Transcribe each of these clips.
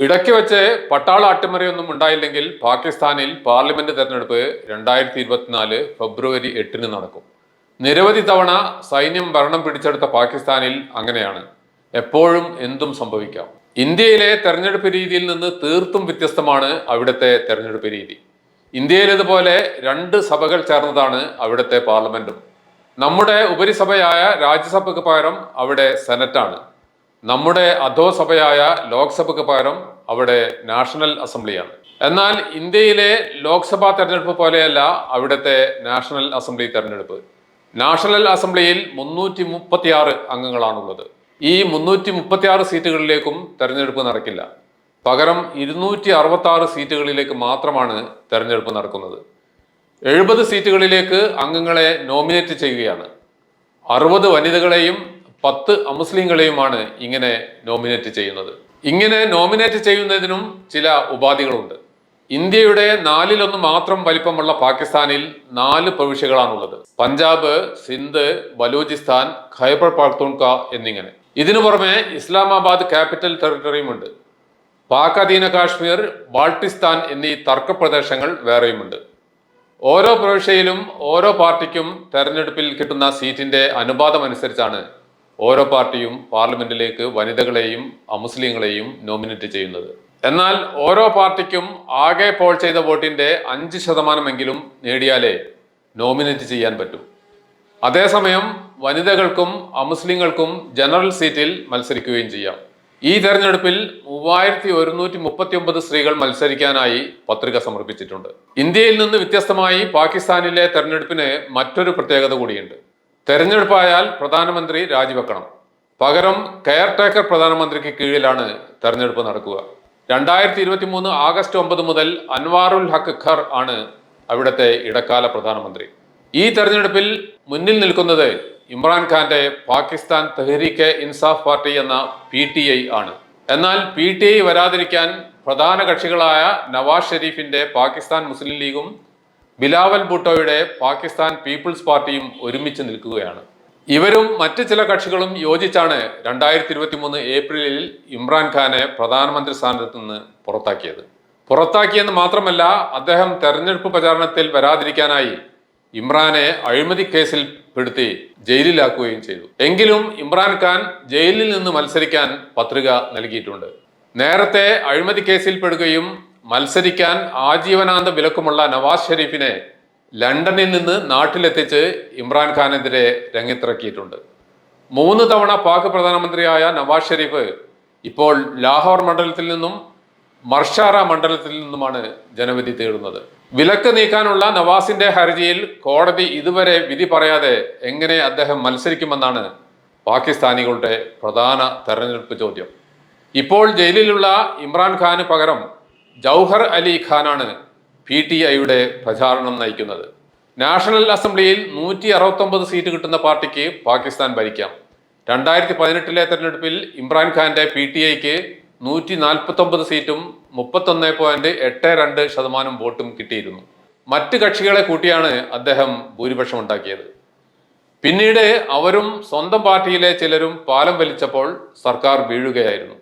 ഇടയ്ക്ക് വെച്ച് പട്ടാള അട്ടിമറിയൊന്നും ഉണ്ടായില്ലെങ്കിൽ പാകിസ്ഥാനിൽ പാർലമെന്റ് തെരഞ്ഞെടുപ്പ് രണ്ടായിരത്തി ഇരുപത്തിനാല് ഫെബ്രുവരി എട്ടിന് നടക്കും. നിരവധി തവണ സൈന്യം ഭരണം പിടിച്ചെടുത്ത പാകിസ്ഥാനിൽ അങ്ങനെയാണ്. എപ്പോഴും എന്തും സംഭവിക്കാം. ഇന്ത്യയിലെ തെരഞ്ഞെടുപ്പ് രീതിയിൽ നിന്ന് തീർത്തും വ്യത്യസ്തമാണ് അവിടുത്തെ തെരഞ്ഞെടുപ്പ് രീതി. ഇന്ത്യയിലേതുപോലെ രണ്ട് സഭകൾ ചേർന്നതാണ് അവിടുത്തെ പാർലമെന്റും. നമ്മുടെ ഉപരിസഭയായ രാജ്യസഭയ്ക്ക് പകരം അവിടെ സെനറ്റാണ്. നമ്മുടെ അധോസഭയായ ലോക്സഭയ്ക്ക് പകരം അവിടെ നാഷണൽ അസംബ്ലിയാണ്. എന്നാൽ ഇന്ത്യയിലെ ലോക്സഭാ തെരഞ്ഞെടുപ്പ് പോലെയല്ല അവിടുത്തെ നാഷണൽ അസംബ്ലി തെരഞ്ഞെടുപ്പ്. നാഷണൽ അസംബ്ലിയിൽ മുന്നൂറ്റി മുപ്പത്തിയാറ് അംഗങ്ങളാണുള്ളത്. ഈ മുന്നൂറ്റി മുപ്പത്തിയാറ് സീറ്റുകളിലേക്കും തെരഞ്ഞെടുപ്പ് നടക്കില്ല. പകരം ഇരുന്നൂറ്റി അറുപത്തി ആറ് സീറ്റുകളിലേക്ക് മാത്രമാണ് തെരഞ്ഞെടുപ്പ് നടക്കുന്നത്. എഴുപത് സീറ്റുകളിലേക്ക് അംഗങ്ങളെ നോമിനേറ്റ് ചെയ്യുകയാണ്. അറുപത് വനിതകളെയും പത്ത് അമുസ്ലിങ്ങളെയുമാണ് ഇങ്ങനെ നോമിനേറ്റ് ചെയ്യുന്നത്. ഇങ്ങനെ നോമിനേറ്റ് ചെയ്യുന്നതിനും ചില ഉപാധികളുണ്ട്. ഇന്ത്യയുടെ നാലിലൊന്ന് മാത്രം വലിപ്പമുള്ള പാകിസ്ഥാനിൽ നാല് പ്രവിശ്യകളാണുള്ളത്. പഞ്ചാബ് സിന്ധ് ബലൂചിസ്ഥാൻ ഖൈബർ പാർത്തൂൺക എന്നിങ്ങനെ. ഇതിനു പുറമെ ഇസ്ലാമാബാദ് ക്യാപിറ്റൽ ടെറിട്ടറിയുമുണ്ട്. പാക് അധീന കാശ്മീർ ബാൾട്ടിസ്ഥാൻ എന്നീ തർക്ക പ്രദേശങ്ങൾ വേറെയുമുണ്ട്. ഓരോ പ്രവിശ്യയിലും ഓരോ പാർട്ടിക്കും തെരഞ്ഞെടുപ്പിൽ കിട്ടുന്ന സീറ്റിന്റെ അനുപാതം അനുസരിച്ചാണ് ഓരോ പാർട്ടിയും പാർലമെന്റിലേക്ക് വനിതകളെയും അമുസ്ലിങ്ങളെയും നോമിനേറ്റ് ചെയ്യുന്നത്. എന്നാൽ ഓരോ പാർട്ടിക്കും ആകെ പോൾ ചെയ്ത വോട്ടിന്റെ അഞ്ച് ശതമാനമെങ്കിലും നേടിയാലേ നോമിനേറ്റ് ചെയ്യാൻ പറ്റൂ. അതേസമയം വനിതകൾക്കും അമുസ്ലിങ്ങൾക്കും ജനറൽ സീറ്റിൽ മത്സരിക്കുകയും ചെയ്യാം. ഈ തെരഞ്ഞെടുപ്പിൽ മൂവായിരത്തി ഒരുന്നൂറ്റി മുപ്പത്തി ഒമ്പത് സ്ത്രീകൾ മത്സരിക്കാനായി പത്രിക സമർപ്പിച്ചിട്ടുണ്ട്. ഇന്ത്യയിൽ നിന്ന് വ്യത്യസ്തമായി പാകിസ്ഥാനിലെ തെരഞ്ഞെടുപ്പിന് മറ്റൊരു പ്രത്യേകത കൂടിയുണ്ട്. തെരഞ്ഞെടുപ്പായാൽ പ്രധാനമന്ത്രി രാജിവെക്കണം. പകരം കെയർ ടേക്കർ പ്രധാനമന്ത്രിക്ക് കീഴിലാണ് തെരഞ്ഞെടുപ്പ് നടക്കുക. രണ്ടായിരത്തി ഇരുപത്തി മൂന്ന് ആഗസ്റ്റ് ഒമ്പത് മുതൽ അൻവാറുൽ ഹക്ക് ഖർ ആണ് അവിടുത്തെ ഇടക്കാല പ്രധാനമന്ത്രി. ഈ തെരഞ്ഞെടുപ്പിൽ മുന്നിൽ നിൽക്കുന്നത് ഇമ്രാൻഖാന്റെ പാകിസ്ഥാൻ തെഹ്രീക്കെ ഇൻസാഫ് പാർട്ടി എന്ന പി ടി ഐ ആണ്. എന്നാൽ പി ടി ഐ വരാതിരിക്കാൻ പ്രധാന കക്ഷികളായ നവാസ് ഷെരീഫിന്റെ പാകിസ്ഥാൻ മുസ്ലിം ലീഗും ബിലാവൽ ഭുട്ടോയുടെ പാകിസ്ഥാൻ പീപ്പിൾസ് പാർട്ടിയും ഒരുമിച്ച് നിൽക്കുകയാണ്. ഇവരും മറ്റ് ചില കക്ഷികളും യോജിച്ചാണ് രണ്ടായിരത്തി ഇരുപത്തി മൂന്ന് ഏപ്രിലിൽ ഇമ്രാൻഖാനെ പ്രധാനമന്ത്രി സ്ഥാനത്ത് നിന്ന് പുറത്താക്കിയത്. പുറത്താക്കിയെന്ന് മാത്രമല്ല അദ്ദേഹം തെരഞ്ഞെടുപ്പ് പ്രചാരണത്തിൽ വരാതിരിക്കാനായി ഇമ്രാനെ അഴിമതി കേസിൽ പെടുത്തി ജയിലിലാക്കുകയും ചെയ്തു. എങ്കിലും ഇമ്രാൻഖാൻ ജയിലിൽ നിന്ന് മത്സരിക്കാൻ പത്രിക നൽകിയിട്ടുണ്ട്. നേരത്തെ അഴിമതി കേസിൽ പെടുകയും മത്സരിക്കാൻ ആജീവനാന്ത വിലക്കുമുള്ള നവാസ് ഷെരീഫിനെ ലണ്ടനിൽ നിന്ന് നാട്ടിലെത്തിച്ച് ഇമ്രാൻഖാനെതിരെ രംഗത്തിറക്കിയിട്ടുണ്ട്. മൂന്ന് തവണ പാക് പ്രധാനമന്ത്രിയായ നവാസ് ഷെരീഫ് ഇപ്പോൾ ലാഹോർ മണ്ഡലത്തിൽ നിന്നും മർഷാറ മണ്ഡലത്തിൽ നിന്നുമാണ് ജനവിധി തേടുന്നത്. വിലക്ക് നീക്കാനുള്ള നവാസിന്റെ ഹർജിയിൽ കോടതി ഇതുവരെ വിധി പറയാതെ എങ്ങനെ അദ്ദേഹം മത്സരിക്കുമെന്നാണ് പാകിസ്ഥാനികളുടെ പ്രധാന തെരഞ്ഞെടുപ്പ് ചോദ്യം. ഇപ്പോൾ ജയിലിലുള്ള ഇമ്രാൻഖാന് പകരം ജൗഹർ അലി ഖാനാണ് പി ടി ഐയുടെ പ്രചാരണം നയിക്കുന്നത്. നാഷണൽ അസംബ്ലിയിൽ നൂറ്റി അറുപത്തൊമ്പത് സീറ്റ് കിട്ടുന്ന പാർട്ടിക്ക് പാകിസ്ഥാൻ ഭരിക്കാം. രണ്ടായിരത്തി പതിനെട്ടിലെ തെരഞ്ഞെടുപ്പിൽ ഇമ്രാൻഖാന്റെ പി ടി ഐക്ക് നൂറ്റി നാൽപ്പത്തൊമ്പത് സീറ്റും മുപ്പത്തൊന്ന് പോയിന്റ് എട്ട് രണ്ട് ശതമാനം വോട്ടും കിട്ടിയിരുന്നു. മറ്റ് കക്ഷികളെ കൂട്ടിയാണ് അദ്ദേഹം ഭൂരിപക്ഷം ഉണ്ടാക്കിയത്. പിന്നീട് അവരും സ്വന്തം പാർട്ടിയിലെ ചിലരും പാലം വലിച്ചപ്പോൾ സർക്കാർ വീഴുകയായിരുന്നു.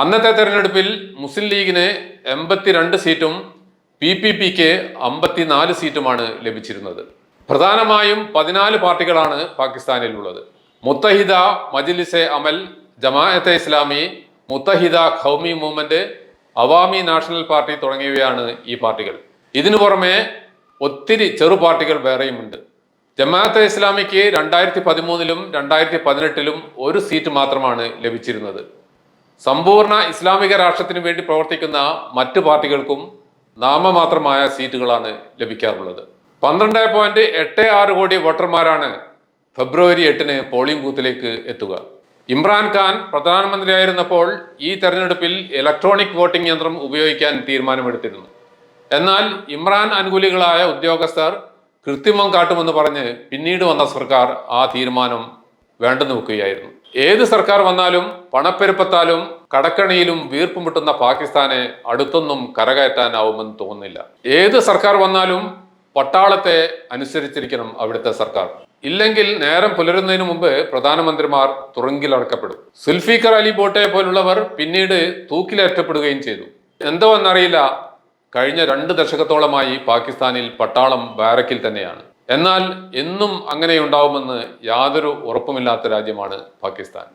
അന്നത്തെ തെരഞ്ഞെടുപ്പിൽ മുസ്ലിം ലീഗിന് എൺപത്തിരണ്ട് സീറ്റും പി പി പിക്ക് അമ്പത്തിനാല് സീറ്റുമാണ് ലഭിച്ചിരുന്നത്. പ്രധാനമായും പതിനാല് പാർട്ടികളാണ് പാകിസ്ഥാനിൽ ഉള്ളത് Muttahida Majlise Amal Jamaate Islami Muttahida Qaumi movement Awami national party തുടങ്ങിയവയാണ് ഈ പാർട്ടികൾ. ഇതിനു പുറമെ ഒത്തിരി ചെറു പാർട്ടികൾ വേറെയുമുണ്ട്. ജമാഅത്തെ ഇസ്ലാമിക്ക് രണ്ടായിരത്തി പതിമൂന്നിലും രണ്ടായിരത്തി പതിനെട്ടിലും ഒരു സീറ്റ് മാത്രമാണ് ലഭിച്ചിരുന്നത്. സമ്പൂർണ ഇസ്ലാമിക രാഷ്ട്രത്തിന് വേണ്ടി പ്രവർത്തിക്കുന്ന മറ്റ് പാർട്ടികൾക്കും നാമമാത്രമായ സീറ്റുകളാണ് ലഭിക്കാറുള്ളത്. പന്ത്രണ്ട് പോയിന്റ് എട്ട് ആറ് കോടി വോട്ടർമാരാണ് ഫെബ്രുവരി എട്ടിന് പോളിംഗ് ബൂത്തിലേക്ക് എത്തുക. ഇമ്രാൻഖാൻ പ്രധാനമന്ത്രിയായിരുന്നപ്പോൾ ഈ തെരഞ്ഞെടുപ്പിൽ ഇലക്ട്രോണിക് വോട്ടിംഗ് യന്ത്രം ഉപയോഗിക്കാൻ തീരുമാനമെടുത്തിരുന്നു. എന്നാൽ ഇമ്രാൻ അനുകൂലികളായ ഉദ്യോഗസ്ഥർ കൃത്രിമം കാട്ടുമെന്ന് പറഞ്ഞ് പിന്നീട് വന്ന സർക്കാർ ആ തീരുമാനം വേണ്ടെന്ന് വെക്കുകയായിരുന്നു. ഏത് സർക്കാർ വന്നാലും പണപ്പെരുപ്പത്താലും കടക്കണിയിലും വീർപ്പ് മുട്ടുന്ന പാകിസ്ഥാനെ അടുത്തൊന്നും കരകയറ്റാനാവുമെന്ന് തോന്നുന്നില്ല. ഏത് സർക്കാർ വന്നാലും പട്ടാളത്തെ അനുസരിച്ചിരിക്കണം അവിടുത്തെ സർക്കാർ. ഇല്ലെങ്കിൽ നേരം പുലരുന്നതിന് മുമ്പ് പ്രധാനമന്ത്രിമാർ തുറങ്കിലടക്കപ്പെടും സുൽഫീഖർ അലി ബോട്ടെ പോലുള്ളവർ പിന്നീട് തൂക്കിലേറ്റപ്പെടുകയും ചെയ്തു. എന്തോ എന്നറിയില്ല കഴിഞ്ഞ രണ്ട് ദശകത്തോളമായി പാകിസ്ഥാനിൽ പട്ടാളം ബാരക്കിൽ തന്നെയാണ്. എന്നാൽ എന്നും അങ്ങനെയുണ്ടാവുമെന്ന് യാതൊരു ഉറപ്പുമില്ലാത്ത രാജ്യമാണ് പാകിസ്ഥാൻ.